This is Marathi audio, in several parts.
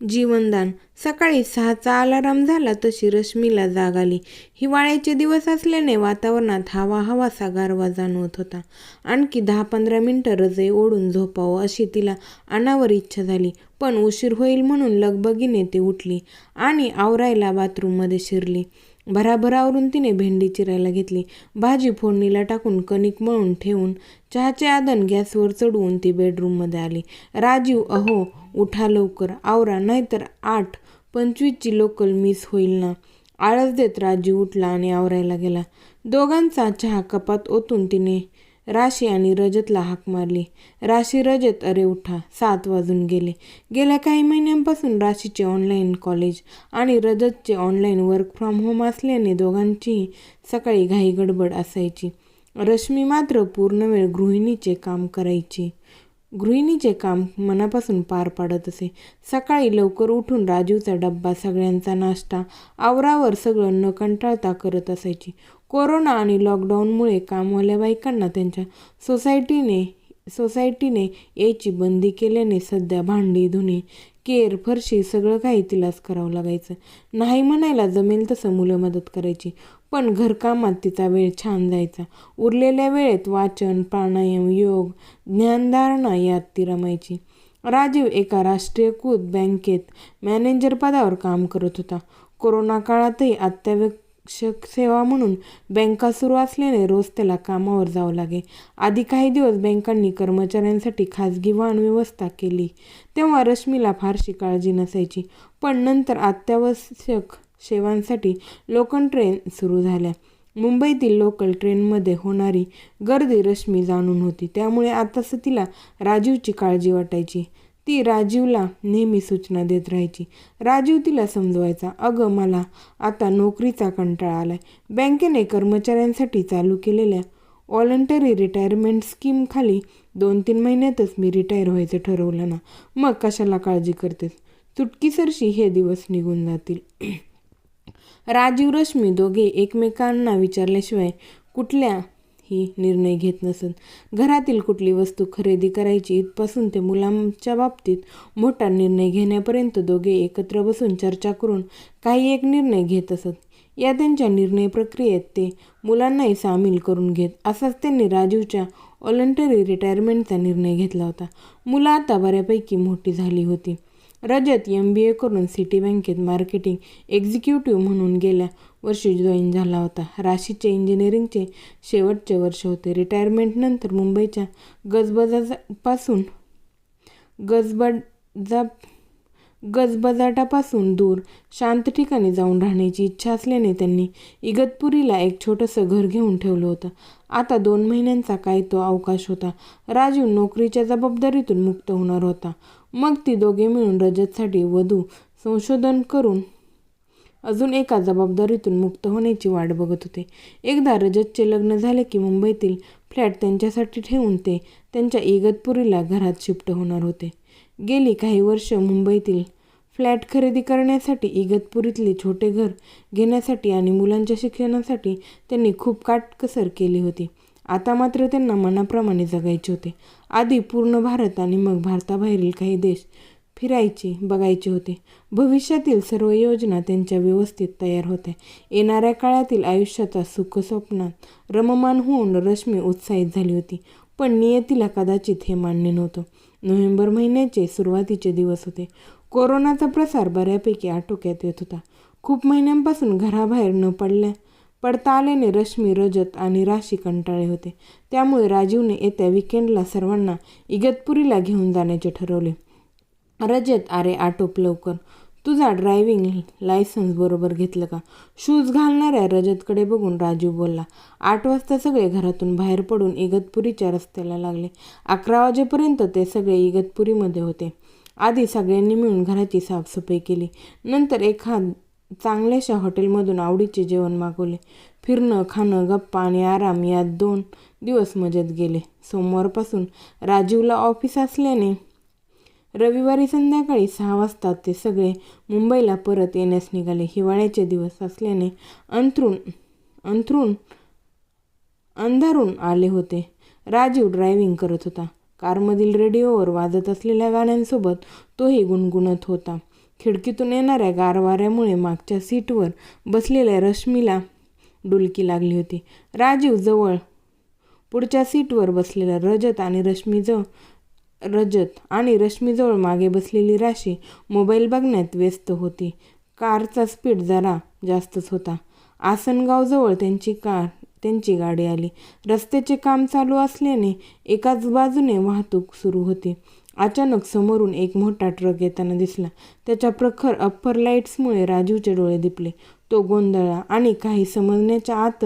जीवनदान. सकाळी सहाचा अलाराम झाला तशी रश्मीला जाग आली. हिवाळ्याचे दिवस असल्याने वातावरणात हवा हवासा गारवा जाणवत होता. आणखी दहा पंधरा मिनटं रजई ओढून झोपावं अशी तिला अनावर इच्छा झाली पण उशीर होईल म्हणून लगबगीने ती उठली आणि आवरायला बाथरूममध्ये शिरली. भराभरावरून तिने भेंडी चिरायला घेतली. भाजी फोडणीला टाकून कणिक मळून ठेवून चहाचे आदन गॅसवर चढवून ती बेडरूममध्ये आली. राजीव अहो उठा लवकर. आवरा नाहीतर आठ. पंचवीसची लोकल मिस होईल ना. आळस देत राजीव उठला आणि आवरायला गेला. दोघांचा चहा कपात ओतून तिने राशी आणि रजतला हाक मारली. राशी रजत अरे उठा सात वाजून गेले. गेल्या काही महिन्यांपासून राशीचे ऑनलाईन कॉलेज आणि रजतचे ऑनलाईन वर्क फ्रॉम होम असल्याने दोघांचीही सकाळी घाई गडबड असायची. रश्मी मात्र पूर्ण वेळ गृहिणीचे काम करायची. गृहिणीचे काम मनापासून पार पाडत असे. सकाळी लवकर उठून राजूचा डब्बा सगळ्यांचा नाश्ता आवरावर सगळं न कंटाळता करत असायची. कोरोना आणि लॉकडाऊनमुळे कामवाल्या बायकांना त्यांच्या सोसायटीने सोसायटीने याची बंदी केल्याने सध्या भांडी धुणे केर फरशी सगळं काही तिलाच करावं लागायचं. नाही म्हणायला जमेल तसं मुलं मदत करायची. पण घरकामात तिचा वेळ छान जायचा. उरलेल्या वेळेत वाचन प्राणायाम योग ज्ञानधारणा यात ती रमायची. राजीव एका राष्ट्रीयकृत बँकेत मॅनेजर पदावर काम करत होता. कोरोना काळातही अत्यावश्यक सेवा म्हणून बँका सुरू असल्याने रोज त्याला कामावर जावं लागे. आधी काही दिवस बँकांनी कर्मचाऱ्यांसाठी खाजगी वाहन व्यवस्था केली. तेव्हा रश्मीला फारशी काळजी नसायची. पण नंतर अत्यावश्यक सेवांसाठी लोकल ट्रेन सुरू झाल्या. मुंबईतील लोकल ट्रेनमध्ये होणारी गर्दी रश्मी जाणून होती. त्यामुळे आताच तिला राजीवची काळजी वाटायची. ती राजीवला नेहमी सूचना देत राहायची. राजीव तिला समजवायचा अगं मला आता नोकरीचा कंटाळा आलाय. बँकेने कर्मचाऱ्यांसाठी चालू केलेल्या व्हॉलंटरी रिटायरमेंट स्कीमखाली दोन तीन महिन्यातच मी रिटायर व्हायचं ठरवलं ना. मग कशाला काळजी करतेस? चुटकीसरशी हे दिवस निघून जातील. राजीव रश्मी दोघे एकमेकांना विचारल्याशिवाय कुठल्याही निर्णय घेत नसत. घरातील कुठली वस्तू खरेदी करायची इथपासून ते मुलांच्या बाबतीत मोठा निर्णय घेण्यापर्यंत दोघे एकत्र बसून चर्चा करून काही एक निर्णय घेत असत. या त्यांच्या निर्णय प्रक्रियेत ते मुलांनाही सामील करून घेत. असाच त्यांनी राजीवच्या व्हॉलंटरी रिटायरमेंटचा निर्णय घेतला होता. मुलं आता बऱ्यापैकी मोठी झाली होती. रजत एम बी ए करून सिटी बँकेत मार्केटिंग एक्झिक्युटिव्ह म्हणून गेल्या वर्षी जॉईन झाला होता. राशीचे इंजिनिअरिंगचे शेवटचे वर्ष होते. रिटायरमेंटनंतर मुंबईच्या गजबजापासून गजबजा गजबजाटापासून दूर शांत ठिकाणी जाऊन राहण्याची इच्छा असल्याने त्यांनी इगतपुरीला एक छोटंसं घर घेऊन ठेवलं होतं. आता दोन महिन्यांचा काय तो अवकाश होता? राजीव नोकरीच्या जबाबदारीतून मुक्त होणार होता. मग ती दोघे मिळून रजतसाठी वधू संशोधन करून अजून एका जबाबदारीतून मुक्त होण्याची वाट बघत होते. एकदा रजतचे लग्न झाले की मुंबईतील फ्लॅट त्यांच्यासाठी ठेवून ते त्यांच्या इगतपुरीला घरात शिफ्ट होणार होते. गेली काही वर्ष मुंबईतील फ्लॅट खरेदी करण्यासाठी इगतपुरीतले छोटे घर घेण्यासाठी आणि मुलांच्या शिक्षणासाठी त्यांनी खूप काटकसर केली होती. आता मात्र त्यांना मनाप्रमाणे जगायचे होते. आधी पूर्ण भारत आणि मग भारताबाहेरील काही देश फिरायचे बघायचे होते. भविष्यातील सर्व योजना त्यांच्या व्यवस्थित तयार होत्या. येणाऱ्या काळातील आयुष्याचा सुखस्वप्नात रममान होऊन रश्मी उत्साहित झाली होती. पण नियतीला कदाचित हे मान्य नव्हतं. नोव्हेंबर महिन्याचे सुरुवातीचे दिवस होते. कोरोनाचा प्रसार बऱ्यापैकी आटोक्यात येत होता. खूप महिन्यांपासून घराबाहेर न पडल्या पडता आल्याने रश्मी रजत आणि राशी कंटाळे होते. त्यामुळे राजीवने येत्या विकेंडला सर्वांना इगतपुरीला घेऊन जाण्याचे ठरवले. रजत अरे आटोप लवकर. तुझा ड्रायव्हिंग लायसन्स बरोबर घेतलं का? शूज घालणाऱ्या रजतकडे बघून राजीव बोलला. आठ वाजता सगळे घरातून बाहेर पडून इगतपुरीच्या रस्त्याला लागले. अकरा वाजेपर्यंत ते सगळे इगतपुरीमध्ये होते. आधी सगळ्यांनी मिळून घराची साफसफाई केली. नंतर एखाद चांगल्याशा हॉटेलमधून आवडीचे जेवण मागवले. फिरणं खाणं गप्पा आणि आराम यात दोन दिवस मजेत गेले. सोमवारपासून राजीवला ऑफिस असल्याने रविवारी संध्याकाळी सहा वाजता ते सगळे मुंबईला परत येण्यास निघाले. हिवाळ्याचे दिवस असल्याने अंथरूण अंथरूण अंधारून आले होते. राजीव ड्रायव्हिंग करत होता. कारमधील रेडिओवर वाजत असलेल्या गाण्यांसोबत तोही गुणगुणत होता. खिडकीतून येणाऱ्या गार वाऱ्यामुळे मागच्या सीटवर बसलेल्या रश्मीला डुलकी लागली होती. राजीव जवळ पुढच्या सीटवर बसलेला रजत आणि रश्मीजवळ रजत आणि रश्मीजवळ मागे बसलेली राशी मोबाईल बघण्यात व्यस्त होती. कारचा स्पीड जरा जास्तच होता. आसनगावजवळ त्यांची कार त्यांची गाडी आली. रस्त्याचे काम चालू असल्याने एकाच बाजूने वाहतूक सुरू होती. अचानक समोरून एक मोठा ट्रक येताना दिसला. त्याच्या प्रखर अप्पर लाईट्समुळे राजीवचे डोळे दिपले. तो गोंधळला आणि काही समजण्याच्या आत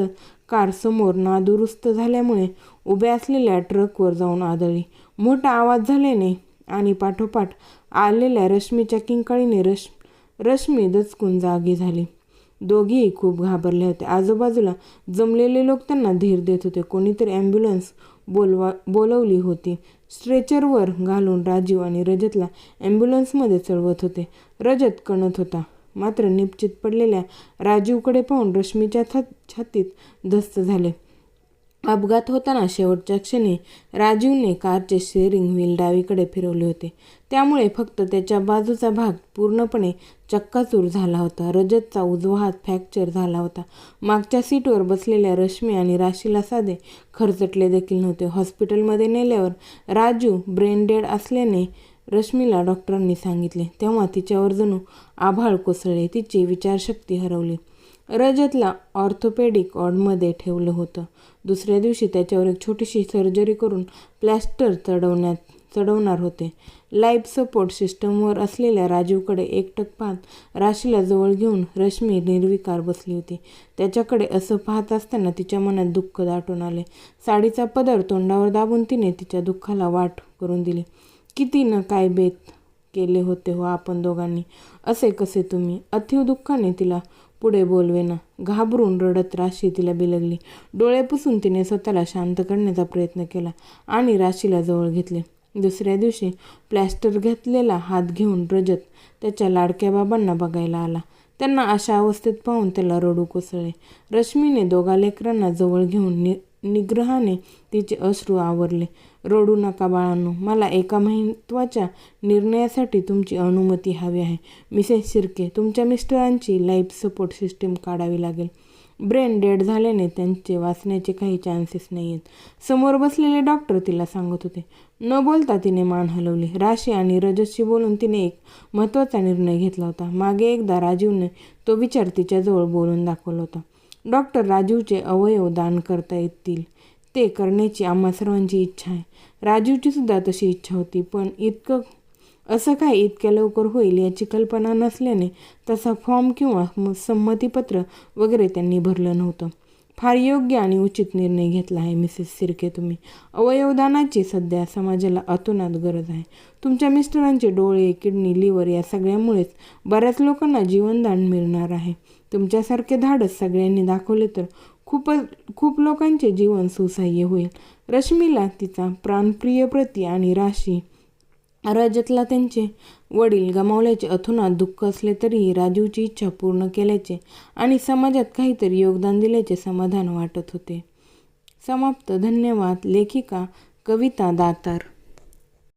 कार समोर नादुरुस्त झाल्यामुळे उभ्या असलेल्या ट्रकवर जाऊन आदळली. मोठा आवाज झाल्याने आणि पाठोपाठ आलेल्या रश्मीच्या किंकाळीने रश रश्मी दचकून जागी झाली. दोघेही खूप घाबरले होते. आजूबाजूला जमलेले लोक त्यांना धीर देत होते. कोणीतरी ॲम्ब्युलन्स बोलवा बोलवली होती. स्ट्रेचरवर घालून राजीव आणि रजतला ॲम्ब्युलन्समध्ये चढवत होते. रजत कणत होता. मात्र निश्चित पडलेल्या राजीवकडे पाहून रश्मीच्या छात छातीत धस्त झाले. अपघात होताना शेवटच्या क्षणी राजीवने कारचे स्टेअरिंग व्हील डावीकडे फिरवले होते. त्यामुळे फक्त त्याच्या बाजूचा भाग पूर्णपणे चक्काचूर झाला होता. रजतचा उजवा हात फ्रॅक्चर झाला होता. मागच्या सीटवर बसलेल्या रश्मी आणि राशीला साधे खरचटले देखील नव्हते. हॉस्पिटलमध्ये नेल्यावर राजू ब्रेन डेड असल्याने रश्मीला डॉक्टरांनी सांगितले. तेव्हा तिच्यावर जणू आभाळ कोसळले. तिची विचारशक्ती हरवली. रजतला ऑर्थोपेडिक ऑडमध्ये ठेवलं होतं. दुसऱ्या दिवशी त्याच्यावर एक छोटीशी सर्जरी करून प्लॅस्टर चढवण्यात चढवणार होते. लाईफ सपोर्ट सिस्टमवर असलेल्या राजीवकडे एकटक पाहत राशीला जवळ घेऊन रश्मी निर्विकार बसली होती. त्याच्याकडे असं पाहत असताना तिच्या मनात दुःख दाटून आले. साडीचा पदर तोंडावर दाबून तिने तिच्या दुःखाला वाट करून दिली. किती न काय बेत केले होते हो आपण दोघांनी? असे कसे तुम्ही? अथिव दुःखाने तिला पुढे बोलवेना. घाबरून रडत राशी तिला बिलगली. डोळे पुसून तिने स्वतःला शांत करण्याचा प्रयत्न केला आणि राशीला जवळ घेतले. दुसऱ्या दिवशी प्लॅस्टर घेतलेला हात घेऊन रजत त्याच्या लाडक्या बाबांना बघायला आला. त्यांना अशा अवस्थेत पाहून त्याला रडू कोसळले. रश्मीने दोघा लेकरांना जवळ घेऊन नि निग्रहाने तिचे अश्रू आवरले. रडू नका बाळांनो मला एका महत्त्वाच्या निर्णयासाठी तुमची अनुमती हवी आहे. मिसेस शिर्के तुमच्या मिस्टरांची लाईफ सपोर्ट सिस्टीम काढावी लागेल. ब्रेन डेड झाल्याने त्यांचे वाचण्याचे काही चान्सेस नाही आहेत समोर बसलेले डॉक्टर तिला सांगत होते. न बोलता तिने मान हलवली. राशी आणि रजतशी बोलून तिने एक महत्त्वाचा निर्णय घेतला होता. मागे एकदा राजीवने तो विचार तिच्याजवळ बोलून दाखवला होता. डॉक्टर राजीवचे अवयव दान करता येतील. ते करण्याची आम्हा सर्वांची इच्छा आहे. राजीवची सुद्धा तशी इच्छा होती पण इतकं असं काय इतक्या लवकर होईल याची कल्पना नसल्याने तसा फॉर्म किंवा संमतीपत्र वगैरे त्यांनी भरलं नव्हतं. फार योग्य आणि उचित निर्णय घेतला आहे मिसेस सिरके तुम्ही. अवयवदानाची सध्या समाजाला अतोनात गरज आहे. तुमच्या मिस्टरांचे डोळे किडनी लिव्हर या सगळ्यामुळेच बऱ्याच लोकांना जीवनदान मिळणार आहे. तुमच्यासारखे धाडस सगळ्यांनी दाखवले तर खूपच खूप लोकांचे जीवन सुसह्य होईल. रश्मीला तिचा प्राणप्रिय प्रती आणि राशी राज्यातला त्यांचे वडील गमावल्याचे अथुनात दुःख असले तरीही राजीवची इच्छा पूर्ण केल्याचे आणि समाजात काहीतरी योगदान दिल्याचे समाधान वाटत होते. समाप्त. धन्यवाद. लेखिका कविता दातार.